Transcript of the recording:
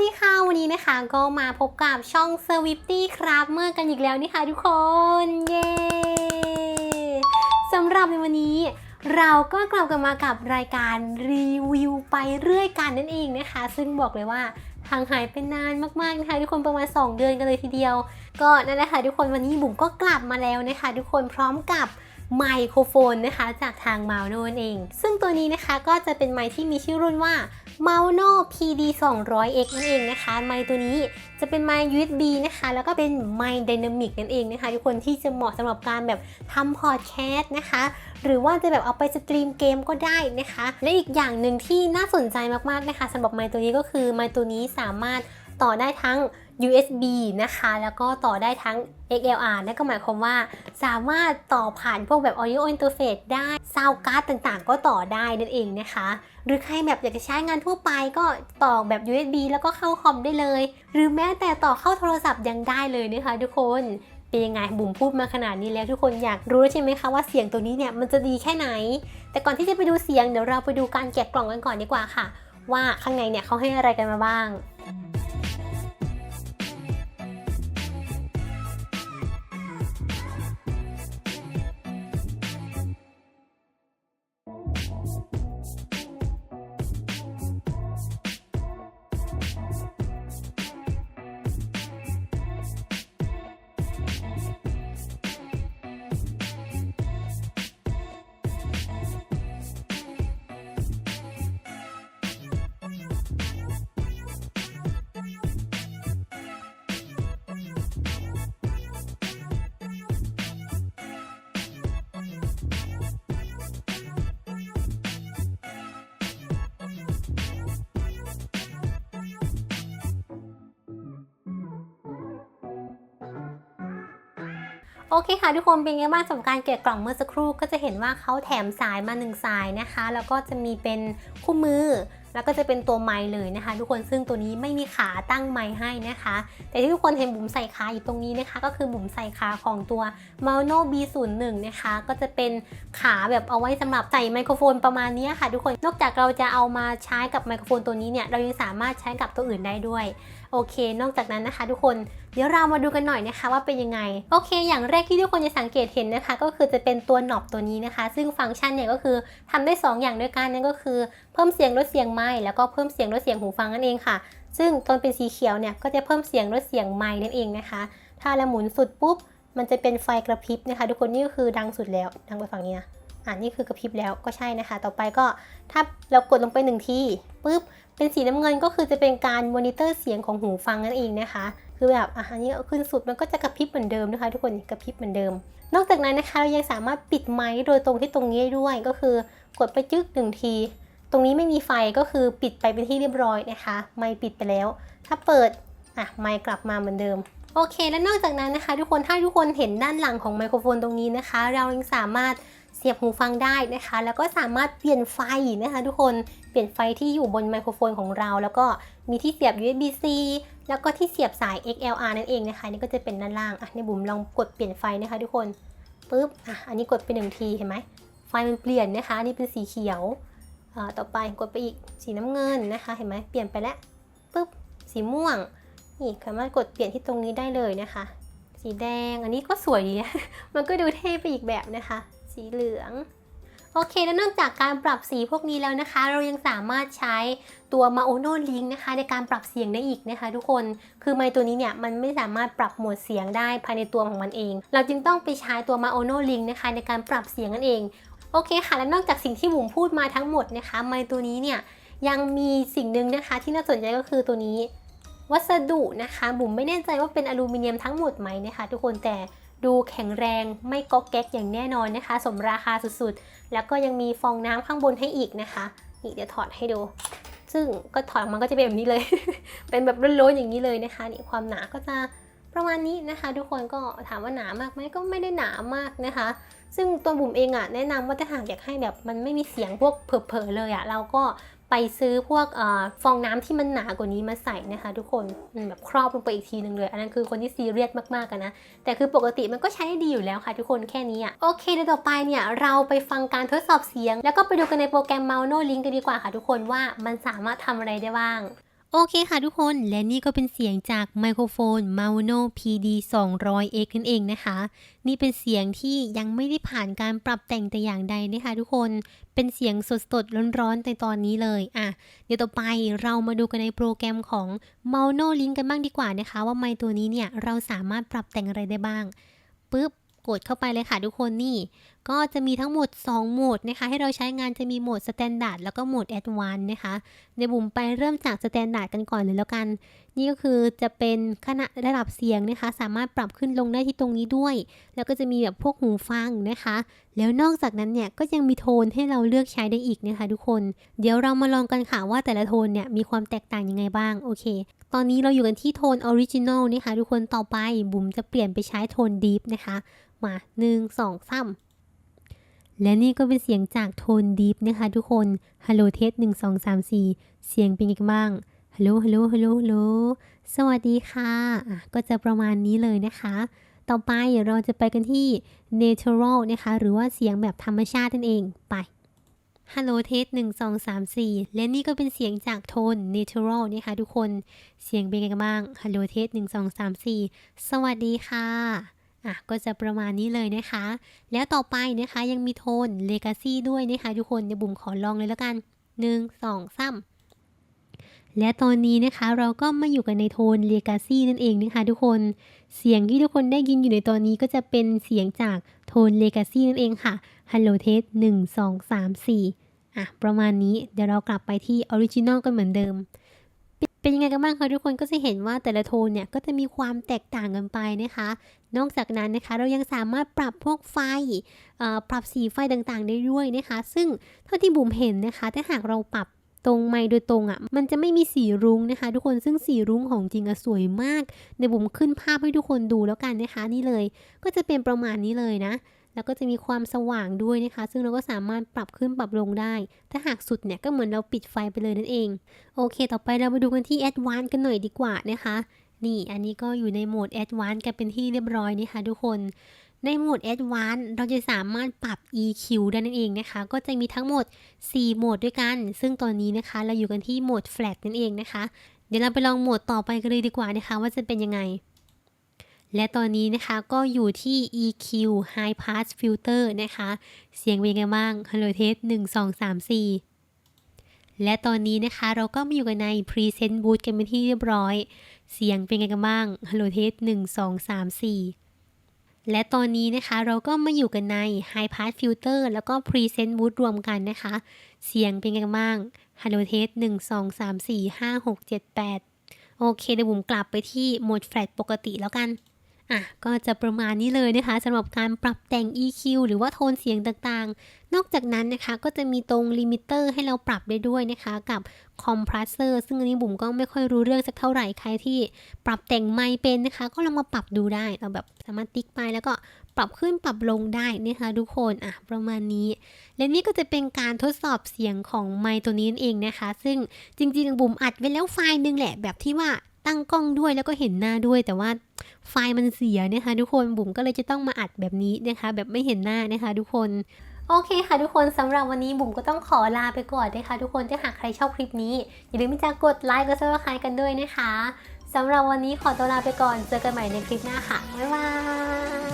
ดีค่ะวันนี้นะคะก็มาพบกับช่อง s w i f t y ครับเมื่อกันอีกแล้วนี่ค่ะทุกคน เย้สำหรับในวันนี้ เราก็กลับกันมากับรายการรีวิวไปเรื่อยกันนั่นเองนะคะ ซึ่งบอกเลยว่าห่างหายไปนานมากๆนะคะทุกคนประมาณ 2 เดือนกันเลยทีเดียว ก็นั่นแหละค่ะทุกคนวันนี้บุ๋มก็กลับมาแล้วนะคะ ทุกคนพร้อมกับ ไมโครโฟนนะคะจากทางมาโนนเอง ซึ่งตัวนี้นะคะก็จะเป็นไมค์ที่มีชื่อรุ่นว่า m a u n o PD 200X นั่นเองนะคะ ไมค์ตัวนี้จะเป็นไมค์ USB นะคะ แล้วก็เป็นไมค์ Dynamic นั่นเองนะคะ ทุกคนที่จะเหมาะสำหรับการแบบทำพอดแคสต์นะคะ หรือว่าจะแบบเอาไปสตรีมเกมก็ได้นะคะ และอีกอย่างหนึ่งที่น่าสนใจมากๆนะคะสำหรับไมค์ตัวนี้ก็คือไมค์ตัวนี้สามารถต่อได้ทั้ง USB นะคะ แล้วก็ต่อได้ทั้ง XLR นั่นก็หมายความว่า สามารถต่อผ่านพวกแบบ Audio Interface ได้ Sound Card ต่างๆ ก็ต่อได้นั่นเองนะคะ หรือใครแบบอยากจะใช้งานทั่วไปก็ต่อแบบ USB แล้วก็เข้าคอมได้เลย หรือแม้แต่ต่อเข้าโทรศัพท์ยังได้เลยนะคะทุกคนเป็นยังไงบุ๋มพูดมาขนาดนี้แล้วทุกคนอยากรู้ใช่ไหมคะว่าเสียงตัวนี้เนี่ยมันจะดีแค่ไหน แต่ก่อนที่จะไปดูเสียงเดี๋ยวเราไปดูการแกะกล่องกันก่อนดีกว่าค่ะ ว่าข้างในเนี่ยเขาให้อะไรกันมาบ้าง โอเคค่ะทุกคนเป็นไงบ้างสำหรับการแกะกล่องเมื่อสักครู่ก็จะเห็นว่าเขาแถมสายมาหนึ่งสายนะคะ แล้วก็จะมีเป็นคู่มือ แล้วก็จะเป็นตัวไม้เลยนะคะ ทุกคนซึ่งตัวนี้ไม่มีขาตั้งไม้ให้นะคะ แต่ที่ทุกคนเห็นบุ๋มใส่ขาอยู่ตรงนี้นะคะ ก็คือบุ๋มใส่ขาของตัว m a n o B01 นะคะ ก็จะเป็นขาแบบเอาไว้สำหรับใส่ไมโครโฟนประมาณนี้ค่ะ ทุกคนนอกจากเราจะเอามาใช้กับไมโครโฟนตัวนี้เนี่ยเรายังสามารถใช้กับตัวอื่นได้ด้วย โอเค นอกจากนั้นนะคะ ทุกคนเดี๋ยวเรามาดูกันหน่อยนะคะว่าเป็นยังไง โอเค อย่างแรกที่ทุกคนจะสังเกตเห็นนะคะ ก็คือจะเป็นตัวหนอบตัวนี้นะคะ ซึ่งฟังก์ชันเนี่ยก็คือทำได้ 2 อย่างด้วยกันนั่นก็คือเพิ่มเสียงลดเสียงไมค์แล้วก็เพิ่มเสียงลดเสียงหูฟังนั่นเองค่ะ ซึ่งตอนเป็นสีเขียวเนี่ยก็จะเพิ่มเสียงลดเสียงไมค์นั่นเองนะคะ ถ้าเราหมุนสุดปุ๊บมันจะเป็นไฟกระพริบนะคะ ทุกคนนี่ก็คือดังสุดแล้วดังไปฝั่งนี้นะ อ่านี่คือกระพริบแล้วก็ใช่นะคะ ต่อไปก็ถ้าเรากดลงไปหนึ่งทีปุ๊บเป็นสีน้ำเงินก็คือจะเป็นการมอนิเตอร์เสียงของหูฟังนั่นเองนะคะ คือแบบอะอันนี้ขึ้นสุดมันก็จะกระพริบเหมือนเดิมนะคะ ทุกคนกระพริบเหมือนเดิม นอกจากนั้นนะคะเรายังสามารถปิดไมค์โดยตรงที่ตรงนี้ได้ด้วยก็คือกดไปจึ๊กหนึ่งที ตรงนี้ไม่มีไฟก็คือปิดไปเป็นที่เรียบร้อยนะคะ ไมค์ปิดไปแล้ว ถ้าเปิดอะไมค์กลับมาเหมือนเดิมโอเค และนอกจากนั้นนะคะ ทุกคนถ้าทุกคนเห็นด้านหลังของไมโครโฟนตรงนี้นะคะ เรายังสามารถ เสียบหูฟังได้นะคะ แล้วก็สามารถเปลี่ยนไฟนะคะทุกคนเปลี่ยนไฟที่อยู่บนไมโครโฟนของเรา แล้วก็มีที่เสียบ USB-C แล้วก็ที่เสียบสาย XLR นั่นเองนะคะนี่ก็จะเป็นด้านล่างอะในบุ๋มลองกดเปลี่ยนไฟนะคะ ทุกคนปุ๊บอะอันนี้กดไปหนึ่งทีเห็นไหมไฟมันเปลี่ยนนะคะอันนี่เป็นสีเขียวอ่าต่อไปกดไปอีกสีน้ำเงินนะคะเห็นไหมเปลี่ยนไปแล้วปุ๊บสีม่วงนี่สามารถกดเปลี่ยนที่ตรงนี้ได้เลยนะคะ สีแดงอันนี้ก็สวยดี มันก็ดูเท่ไปอีกแบบนะคะ สีเหลืองโอเค แล้วนอกจากการปรับสีพวกนี้แล้วนะคะ เรายังสามารถใช้ตัว m a o n o Link นะคะ ในการปรับเสียงได้อีกนะคะ ทุกคน คือไมค์ตัวนี้เนี่ยมันไม่สามารถปรับโหมดเสียงได้ภายในตัวของมันเอง เราจึงต้องไปใช้ตัว m a o n o Link นะคะ ในการปรับเสียงนั่นเอง โอเคค่ะ และนอกจากสิ่งที่บุ๋มพูดมาทั้งหมดนะคะ ไมค์ตัวนี้เนี่ยยังมีสิ่งหนึ่งนะคะที่น่าสนใจก็คือตัวนี้ วัสดุนะคะ บุ๋มไม่แน่ใจว่าเป็นอลูมิเนียมทั้งหมดไหมนะคะ ทุกคนแต่ ดูแข็งแรงไม่ก๊อกแก๊กอย่างแน่นอนนะคะ สมราคาสุดๆ แล้วก็ยังมีฟองน้ำข้างบนให้อีกนะคะนี่เดี๋ยวถอดให้ดู ซึ่งก็ถอดออกมาก็จะเป็นแบบนี้เลย เป็นแบบโล้นๆอย่างนี้เลยนะคะนี่ความหนาก็จะประมาณนี้นะคะ ทุกคนก็ถามว่าหนามากไหมก็ไม่ได้หนามากนะคะ ซึ่งตัวบุ๋มเองอะแนะนำว่าถ้าหากอยากให้แบบมันไม่มีเสียงพวกเผลอๆเลยอะเราก็ ไปซื้อพวกอฟองน้ำที่มันหนากว่านี้มาใส่นะคะ ทุกคนแบบครอบลงไปอีกทีหนึ่งเลย อันนั้นคือคนที่ซีเรียสมากๆกันนะ แต่คือปกติมันก็ใช้ได้ดีอยู่แล้วค่ะทุกคนแค่นี้อะโอเคเดี๋ยวต่อไปเนี่ยเราไปฟังการทดสอบเสียง แล้วก็ไปดูกันในโปรแกรม m o u n o Link กันดีกว่าค่ะทุกคนว่ามันสามารถทำอะไรได้บ้าง โอเคค่ะทุกคน และนี่ก็เป็นเสียงจากไมโครโฟน Mauno PD 200X นั่นเองนะคะ นี่เป็นเสียงที่ยังไม่ได้ผ่านการปรับแต่งแต่อย่างใดนะคะทุกคน เป็นเสียงสดๆร้อนๆในตอนนี้เลยอะเดี๋ยวต่อไปเรามาดูกันในโปรแกรมของ Mauno Link กันบ้างดีกว่านะคะ ว่าไมค์ตัวนี้เนี่ยเราสามารถปรับแต่งอะไรได้บ้างปึ๊บ กดเข้าไปเลยค่ะทุกคนนี่ ก็จะมีทั้งหมด 2 โหมดนะคะ ให้เราใช้งานจะมีโหมด Standard แล้วก็โหมด Advanced นะคะเดี๋ยวบุ๋มไปเริ่มจาก Standard กันก่อนเลยแล้วกัน นี่ก็คือจะเป็นขนาดระดับเสียงนะคะ สามารถปรับขึ้นลงได้ที่ตรงนี้ด้วย แล้วก็จะมีแบบพวกหูฟังนะคะ แล้วนอกจากนั้นเนี่ยก็ยังมีโทนให้เราเลือกใช้ได้อีกนะคะ ทุกคน เดี๋ยวเรามาลองกันค่ะว่าแต่ละโทนเนี่ยมีความแตกต่างยังไงบ้างโอเคตอนนี้เราอยู่กันที่โทน Original นะคะทุกคนต่อไปบุ๋มจะเปลี่ยนไปใช้โทน Deep นะคะ มาหนึ่งสองสามและนี่ก็เป็นเสียงจากโทน Deep นะคะทุกคน Hello Test 1 2 3 4 เสียงเป็นยังไงบ้าง ฮัลโหล ฮัลโหล ฮัลโหล ฮัลโหล สวัสดีค่ะะก็จะประมาณนี้เลยนะคะ ต่อไปเราจะไปกันที่ natural นะคะ หรือว่าเสียงแบบธรรมชาตินั่นเอง ไปฮัลโหลเทส1 2 3 4และนี่ก็เป็นเสียงจากโทน natural นะคะทุกคน เสียงเป็นยังไงบ้างฮัลโหลเทส1 2 3 4สวัสดีค่ะ อะก็จะประมาณนี้เลยนะคะ แล้วต่อไปนะคะยังมีโทน legacy ด้วยนะคะทุกคนเดี๋ยวบุ๋มขอลองเลยแล้วกัน 1 2 3 และตอนนี้นะคะเราก็มาอยู่กันในโทน Legacy นั่นเองนะคะทุกคนเสียงที่ทุกคนได้ยินอยู่ในตอนนี้ก็จะเป็นเสียงจากโทน Legacy นั่นเองค่ะ Hello Test 1 2 3 4อะประมาณนี้เดี๋ยวเรากลับไปที่ Original กันเหมือนเดิม เป็นยังไงกันบ้างคะทุกคนก็จะเห็นว่าแต่ละโทนเนี่ยก็จะมีความแตกต่างกันไปนะคะ นอกจากนั้นนะคะเรายังสามารถปรับพวกไฟปรับสีไฟต่างๆได้ด้วยนะคะ ซึ่งเท่าที่บุ๋มเห็นนะคะ ถ้าหากเราปรับตรงไมค์โดยตรงอะ่ะ มันจะไม่มีสีรุ้งนะคะ ทุกคนซึ่งสีรุ้งของจริงอะสวยมากเดี๋ยวบุ๋มขึ้นภาพให้ทุกคนดูแล้วกันนะคะ นี่เลย ก็จะเป็นประมาณนี้เลยนะ แล้วก็จะมีความสว่างด้วยนะคะ ซึ่งเราก็สามารถปรับขึ้นปรับลงได้ ถ้าหากสุดเนี่ยก็เหมือนเราปิดไฟไปเลยนั่นเอง โอเค ต่อไปเรามาดูกันที่ Advanced กันหน่อยดีกว่านะคะ นี่อันนี้ก็อยู่ในโหมด Advanced กันเป็นที่เรียบร้อยนะคะทุกคนในโหมด Advanced เราจะสามารถปรับ EQ ได้นั่นเองนะคะ ก็จะมีทั้งหมด 4 โหมดด้วยกัน ซึ่งตอนนี้นะคะ เราอยู่กันที่โหมด Flat นั่นเองนะคะ เดี๋ยวเราไปลองโหมดต่อไปกันเลยดีกว่านะคะ ว่าจะเป็นยังไง และตอนนี้นะคะก็อยู่ที่ EQ High Pass Filter นะคะ เสียงเป็นยังไงบ้าง Hello Test 1 2 3 4 และตอนนี้นะคะเราก็มาอยู่กันใน Present Booth กันเป็นที่เรียบร้อย เสียงเป็นไงกันบ้าง Hello Test 1 2 3 4 และตอนนี้นะคะเราก็มาอยู่กันใน High Pass Filter แล้วก็ Present Booth รวมกันนะคะ เสียงเป็นไงกันบ้าง Hello Test 1 2 3 4 5 6 7 8 โอเคเดี๋ยวบุมกลับไปที่โหมด Flat ปกติแล้วกัน อะก็จะประมาณนี้เลยนะคะสำหรับการปรับแต่ง EQ หรือว่าโทนเสียงต่างๆ นอกจากนั้นนะคะก็จะมีตรงลิมิเตอร์ให้เราปรับได้ด้วยนะคะกับคอมเพรสเซอร์ซึ่งอันนี้บุ๋มก็ไม่ค่อยรู้เรื่องสักเท่าไหร่ใครที่ปรับแต่งไมค์เป็นนะคะ ก็ลองมาปรับดูได้เราแบบสามารถติ๊กไปแล้วก็ปรับขึ้นปรับลงได้นะคะทุกคนอะประมาณนี้ และนี่ก็จะเป็นการทดสอบเสียงของไมค์ตัวนี้นั่นเองนะคะ ซึ่งจริงๆบุ๋มอัดไว้แล้วไฟล์หนึงแหละแบบที่ว่า ตั้งกล้องด้วยแล้วก็เห็นหน้าด้วย แต่ว่าไฟล์มันเสียนะคะทุกคนบุ๋มก็เลยจะต้องมาอัดแบบนี้นะคะ แบบไม่เห็นหน้านะคะทุกคนโอเคค่ะทุกคนสำหรับวันนี้บุ๋มก็ต้องขอลาไปก่อนนะคะทุกคนถ้าหากใครชอบคลิปนี้ อย่าลืมที่จะกดไลค์กดซับสไครต์กันด้วยนะคะสำหรับวันนี้ขอตัวลาไปก่อนเจอกันใหม่ในคลิปหน้าค่ะบ๊ายบาย